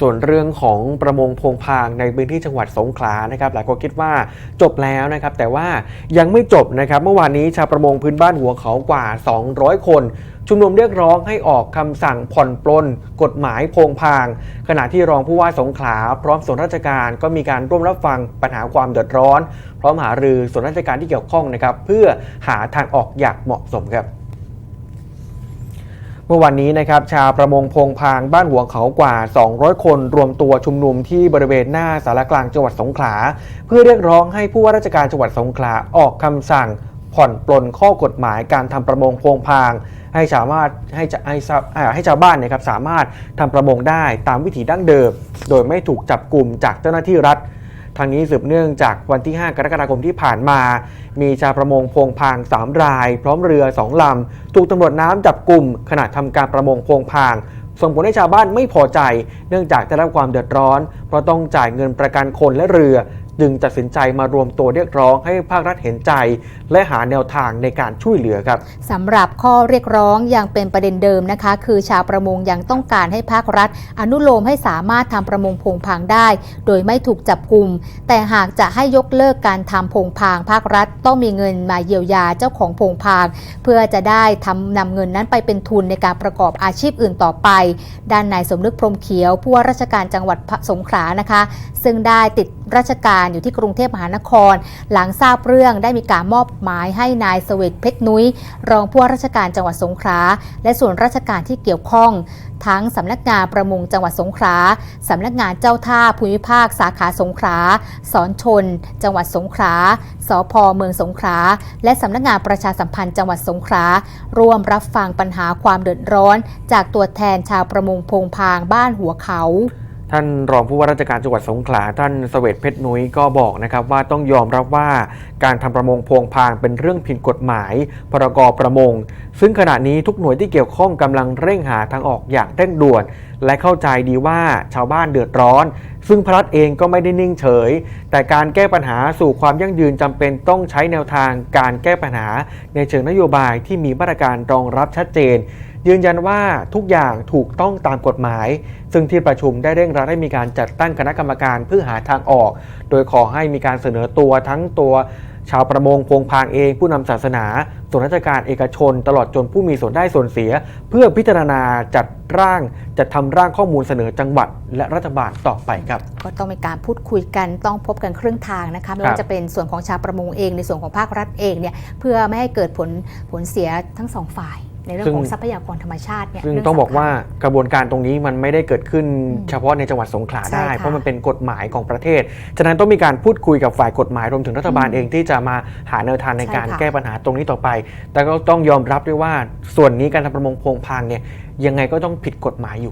ส่วนเรื่องของประมงพงพางในพื้นที่จังหวัดสงขลานะครับหลายคนคิดว่าจบแล้วนะครับ แต่ว่ายังไม่จบนะครับ เมื่อวานนี้ชาวประมงพื้นบ้านหัวเขากว่า 200 คน ชุมนุมเรียกร้องให้ออกคำสั่งผ่อนปลนกฎหมายพงพาง ขณะที่รองผู้ว่าสงขลาพร้อมส่วนราชการก็มีการร่วมรับฟังปัญหาความเดือดร้อน พร้อมหารือส่วนราชการที่เกี่ยวข้องนะครับเพื่อหาทางออกอย่างเหมาะสมครับ มื่อวันนี้นะครับชาวประมงพงพางบ้านหัวเขากว่า 200 คนรวมตัวชุมนุมที่บริเวณหน้าสารกลางจังหวัดสงขลา เพื่อเรียกร้องให้ผู้ว่าราชการจังหวัดสงขลาออกคำสั่ง ผ่อนปลนข้อกฎหมายการทำประมงพงพาง ให้สามารถให้จะให้ชาวอ่าให้ชาวบ้านนยครับสามารถทำประมงได้ตามวิถีดั้งเดิม โดยไม่ถูกจับกลุ่มจากเจ้าหน้าที่รัฐ ทางนี้สืบเนื่องจากวันที่ 5 กรกฎาคมที่ผ่านมา มีชาวประมงพงพาง 3 ราย พร้อมเรือ 2 ลำ ถูกตำรวจน้ำจับกลุ่มขณะทำการประมงพงพางส่งผลให้ชาวบ้านไม่พอใจ เนื่องจากได้รับความเดือดร้อน เพราะต้องจ่ายเงินประกันคนและเรือ จึงตัดสินใจมารวมตัวเรียกร้องให้ภาครัฐเห็นใจ และหาแนวทางในการช่วยเหลือครับสำหรับข้อเรียกร้องยังเป็นประเด็นเดิมนะคะ คือชาวประมงยังต้องการให้ภาครัฐ อนุโลมให้สามารถทำประมงพงพางได้ โดยไม่ถูกจับกลุ่มแต่หากจะให้ยกเลิกการทำพงพาง ภาครัฐต้องมีเงินมาเยียวยาเจ้าของพงพาง เพื่อจะได้ทำนำเงินนั้นไปเป็นทุนในการประกอบอาชีพอื่นต่อไป ด้านนายสมนึกพรมเขียวผู้ว่าราชการจังหวัดสงขลานะคะ ซึ่งได้ติดราชการอยู่ที่กรุงเทพมหานคร หลังทราบเรื่องได้มีการมอบหมายให้นายสเวตเพชรนุ้ย รองผู้ว่าราชการจังหวัดสงขลาและส่วนราชการที่เกี่ยวข้อง ทั้งสำนักงานประมงจังหวัดสงขลาสำนักงานเจ้าท่าภูมิภาค สาขาสงขลาสอนชน จังหวัดสงขลาสพเมืองสงขลาและสำนักงานประชาสัมพันธ์จังหวัดสงขลาร่วมรับฟังปัญหาความเดือดร้อน จากตัวแทนชาวประมงพงพางบ้านหัวเขา ท่านรองผู้ว่าราชการจังหวัดสงขลาท่านเสวตเพชรนุ้ยก็บอกนะครับว่าต้องยอมรับว่าการทำประมงพวงพางเป็นเรื่องผิดกฎหมาย พรกประมง ซึ่งขณะนี้ทุกหน่วยที่เกี่ยวข้องกำลังเร่งหาทางออกอย่างเร่งด่วน และเข้าใจดีว่าชาวบ้านเดือดร้อน ซึ่งพรัฐเองก็ไม่ได้นิ่งเฉย แต่การแก้ปัญหาสู่ความยั่งยืนจำเป็นต้องใช้แนวทางการแก้ปัญหา ในเชิงนโยบายที่มีมาตรการรองรับชัดเจน ยืนยันว่าทุกอย่างถูกต้องตามกฎหมาย ซึ่งที่ประชุมได้เร่งรัดให้มีการจัดตั้งคณะกรรมการเพื่อหาทางออก โดยขอให้มีการเสนอตัวทั้งตัวชาวประมงพงพางเองผู้นำศาสนา ส่วนราชการเอกชน ตลอดจนผู้มีส่วนได้ส่วนเสีย เพื่อพิจารณาจัดร่างจัดทำร่างข้อมูลเสนอจังหวัด และรัฐบาลต่อไปครับ ก็ต้องมีการพูดคุยกันต้องพบกันครึ่งทางนะคะไม่ครัว่าบจะเป็นส่วนของชาวประมงเองในส่วนของภาครัฐเองเนี่ยเพื่อไม่ให้เกิดผลผลเสียทั้งสองฝ่าย ในเรื่องของทรัพยากรธรรมชาติเนี่ยซึ่งเรื่ต้องบอกสำคัญว่ากระบวนการตรงนี้มันไม่ได้เกิดขึ้นอืมเฉพาะในจังหวัดสงขลาใช่ได้ค่ะเพราะมันเป็นกฎหมายของประเทศ ฉะนั้นต้องมีการพูดคุยกับฝ่ายกฎหมายรวมถึงรัฐบาลอืมเองที่จะมาหาแนวทางในใช่การค่ะแก้ปัญหาตรงนี้ต่อไป แต่ก็ต้องยอมรับด้วยว่าส่วนนี้การทำประมงพงพางเนี่ยยังไงก็ต้องผิดกฎหมายอยู่